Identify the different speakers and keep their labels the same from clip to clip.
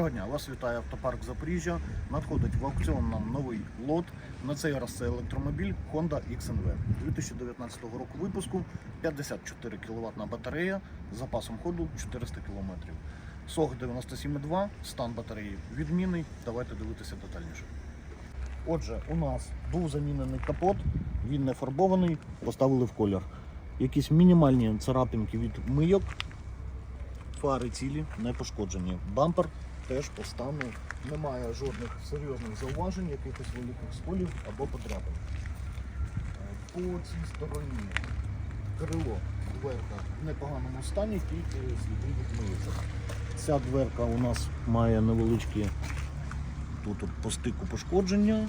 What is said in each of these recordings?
Speaker 1: Доброго дня, вас вітає автопарк Запоріжжя. Надходить в аукціон нам новий лот. На цей раз це електромобіль Honda XNV 2019 року випуску, 54 кВт батарея з запасом ходу 400 км. СОГ 97,2, стан батареї відмінний. Давайте дивитися детальніше. Отже, у нас був замінений капот, він не фарбований, поставили в колір. Якісь мінімальні царапинки від мийок, фари цілі, не пошкоджені. Бампер теж по стану немає жодних серйозних зауважень, якихось великих сколів або подряпин. По цій стороні крило, дверка в непоганому стані, тільки сліди від. Ця дверка у нас має невеличкі тут по стику пошкодження.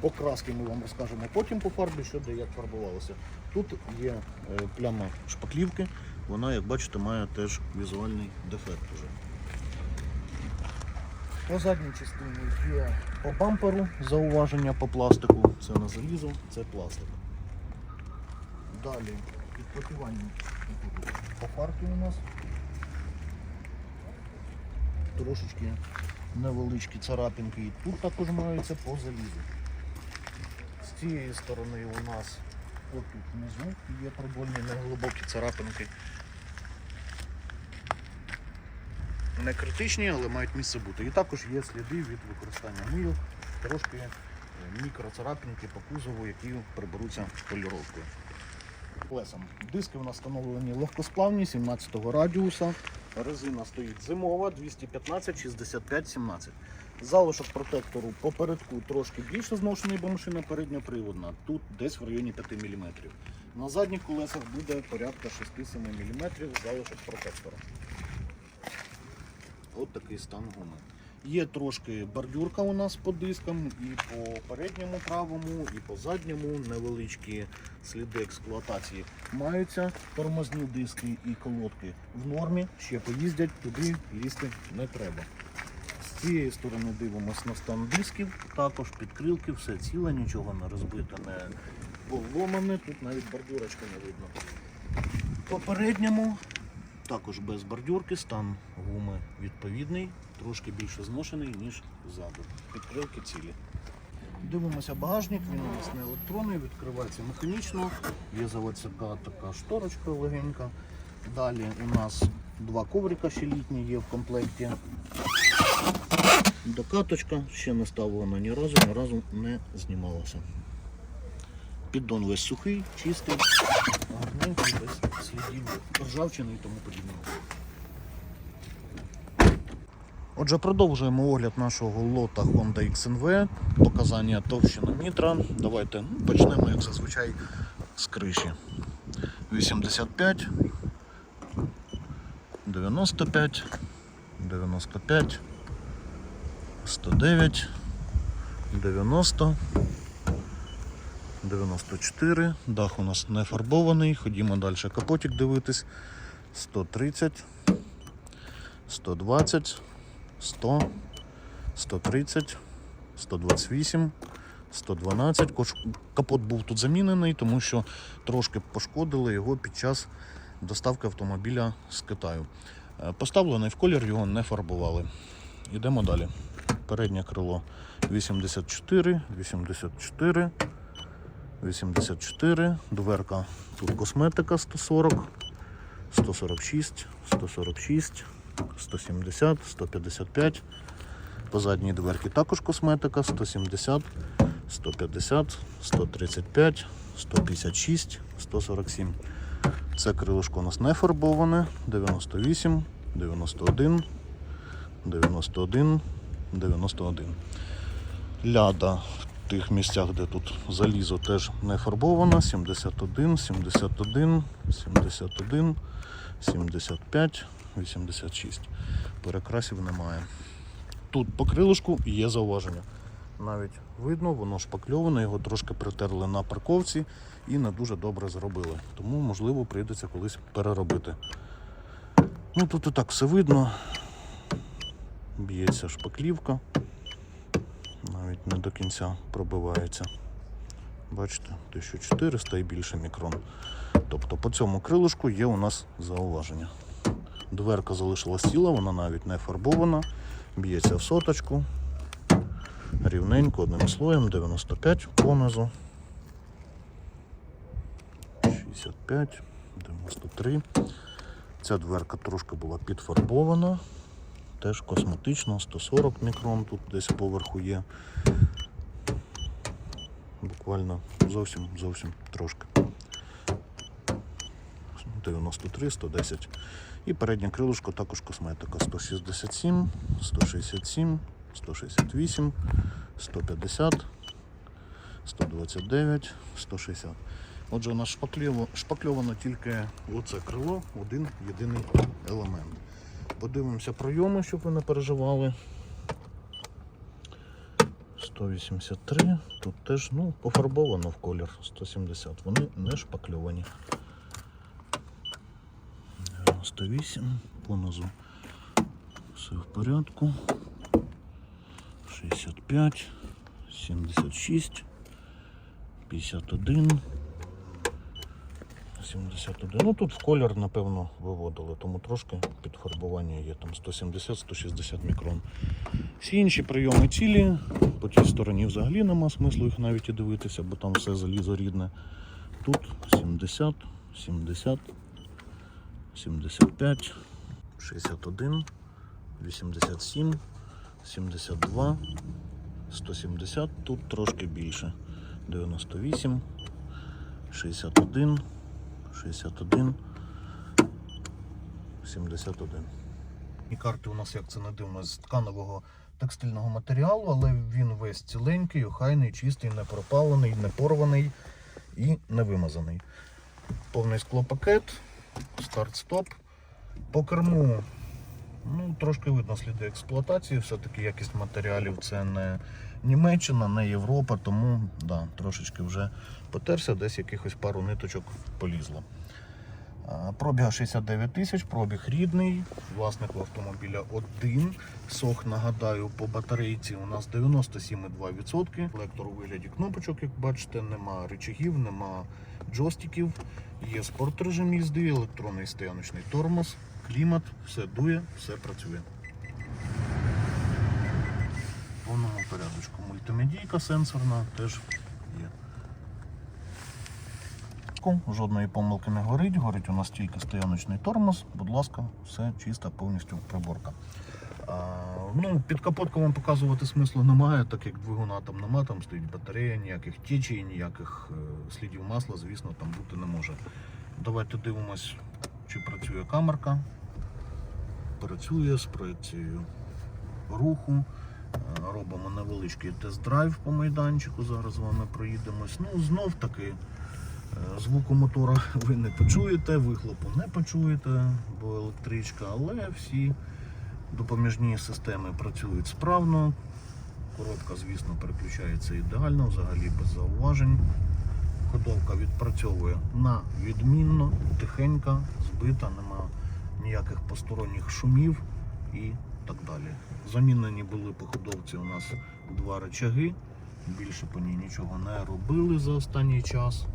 Speaker 1: Покраски ми вам розкажемо потім по фарбі, що де як фарбувалося. Тут є е, пляма шпаклівки, вона, як бачите, має теж візуальний дефект уже. По задній частині є по бамперу зауваження по пластику. Це не залізо, це пластик. Далі підпотівання по фарті у нас. Трошечки невеличкі царапинки і тут також маються по залізу. З цієї сторони у нас отут внизу є продольні неглибокі царапинки. Не критичні, але мають місце бути. І також є сліди від використання мийок, трошки е, мікроцарапинки по кузову, які приберуться поліровкою. Колесам. Диски у нас встановлені легкосплавні 17 радіуса. Резина стоїть зимова 215 65 17. Залишок протектору попередку трошки більше зношений, бо машина передньоприводна. Тут десь в районі 5 мм. На задніх колесах буде порядка 6-7 мм залишок протектора. От такий стан гуми. Є трошки бордюрка у нас по дискам, і по передньому правому, і по задньому невеличкі сліди експлуатації. Маються тормозні диски і колодки в нормі, ще поїздять, туди лізти не треба. З цієї сторони дивимося на стан дисків, також підкрилки, все ціле, нічого не розбите, не поломане, тут навіть бордюрочка не видно. По передньому також без бордюрки, стан гуми відповідний, трошки більше зношений, ніж ззаду. Підкрилки цілі. Дивимося багажник, він у нас не електронний, відкривається механічно. Є заводська така шторочка легенька. Далі у нас два коврика ще літні є в комплекті. Докаточка ще не ставлена ні разу, ні разу не знімалася. Піддон весь сухий, чистий, гарненький, без слідів ржавчини і тому подібного. Отже, продовжуємо огляд нашого лота Honda XNV, показання товщина нітра. Давайте ну, почнемо, як зазвичай, з криші. 85, 95, 95, 109, 90, 94. Дах у нас не фарбований. Ходімо далі капотик дивитись. 130, 120, 100, 130, 128, 112. Кош- Капот був тут замінений, тому що трошки пошкодили його під час доставки автомобіля з Китаю. Е, Поставлений в колір, його не фарбували. Йдемо далі. Переднє крило 84, 84, 84, дверка тут косметика 140, 146, 146, 170, 155. По задній дверці також косметика 170, 150, 135, 156, 147. Це крилишко у нас не фарбоване. 98, 91, 91, 91. Ляда в тих місцях, де тут залізо теж не фарбована. 71, 71, 71, 75, 86. Перекрасів немає. Тут по крилишку є зауваження. Навіть видно, воно шпакльоване, його трошки притерли на парковці і не дуже добре зробили. Тому, можливо, прийдеться колись переробити. Ну тут і так все видно. Б'ється шпаклівка. Навіть не до кінця пробивається. Бачите, 1400 і більше мікрон. Тобто по цьому крилишку є у нас зауваження. Дверка залишилась ціла, вона навіть не фарбована. Б'ється в соточку. Рівненько одним слоєм, 95 понизу. 65, 93. Ця дверка трошки була підфарбована. Теж косметично, 140 мікрон тут десь поверху є. Буквально зовсім зовсім трошки. 93, 110. І переднє крилишко також косметика 167, 167, 168, 150, 129, 160. Отже, у нас шпакльовано тільки оце крило, один єдиний елемент. Подивимося пройоми, щоб ви не переживали. 183, тут теж ну, пофарбовано в колір 170, вони не шпакльовані. 98, понизу все в порядку. 65, 76, 51, 71. Ну тут в колір, напевно, виводили, тому трошки підфарбування є там 170-160 мікрон. Всі інші прийоми цілі, по тій стороні взагалі нема смислу їх навіть і дивитися, бо там все залізо рідне. Тут 70, 70, 75, 61, 87, 72, 170, тут трошки більше. 98, 61, 61, 71. І карти у нас, як це не дивно, з тканового текстильного матеріалу, але він весь ціленький, охайний, чистий, не пропалений, не порваний і не вимазаний. Повний склопакет, старт-стоп. По керму ну, трошки видно сліди експлуатації, все-таки якість матеріалів це не Німеччина, не Європа, тому да, трошечки вже потерся, десь якихось пару ниточок полізло. А, Пробіг 69 тисяч, пробіг рідний, власник автомобіля один. Сох, нагадаю, по батарейці у нас 97,2%. Лектор у вигляді кнопочок, як бачите, нема рычагів, нема джойстиків. Є спорт режим їзди, електронний стояночний тормоз, клімат, все дує, все працює. В повному порядочку. Мультимедійка сенсорна теж є. Жодної помилки не горить, горить у нас тільки стояночний тормоз. Будь ласка, все чиста повністю приборка. А, ну, під капотком вам показувати смислу немає, так як двигуна там немає, там стоїть батарея, ніяких течій, ніяких е, слідів масла, звісно, там бути не може. Давайте дивимось, чи працює камерка. Працює з проекцією руху. Е, Робимо невеличкий тест-драйв по майданчику. Зараз з вами проїдемось. Ну, знов таки. Е, Звуку мотора ви не почуєте, вихлопу не почуєте, бо електричка, але всі допоміжні системи працюють справно. Коробка, звісно, переключається ідеально, взагалі без зауважень. Ходовка відпрацьовує на відмінно, тихенька, збита, нема ніяких посторонніх шумів і так далі. Замінені були по ходовці у нас два рычаги. Більше по ній нічого не робили за останній час.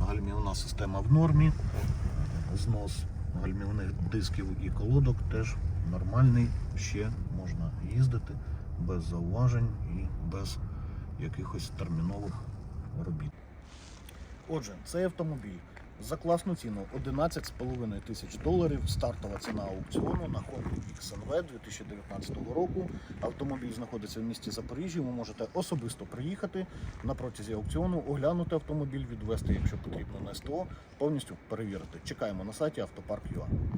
Speaker 1: Гальмівна система в нормі. Знос гальмівних дисків і колодок теж нормальний. Ще можна їздити без зауважень і без якихось термінових робіт. Отже, цей автомобіль за класну ціну 11,5 тисяч доларів. Стартова ціна аукціону на Honda XNV 2019 року. Автомобіль знаходиться в місті Запоріжжі. Ви можете особисто приїхати на протязі аукціону, оглянути автомобіль, відвести, якщо потрібно на СТО, повністю перевірити. Чекаємо на сайті автопарк.ua.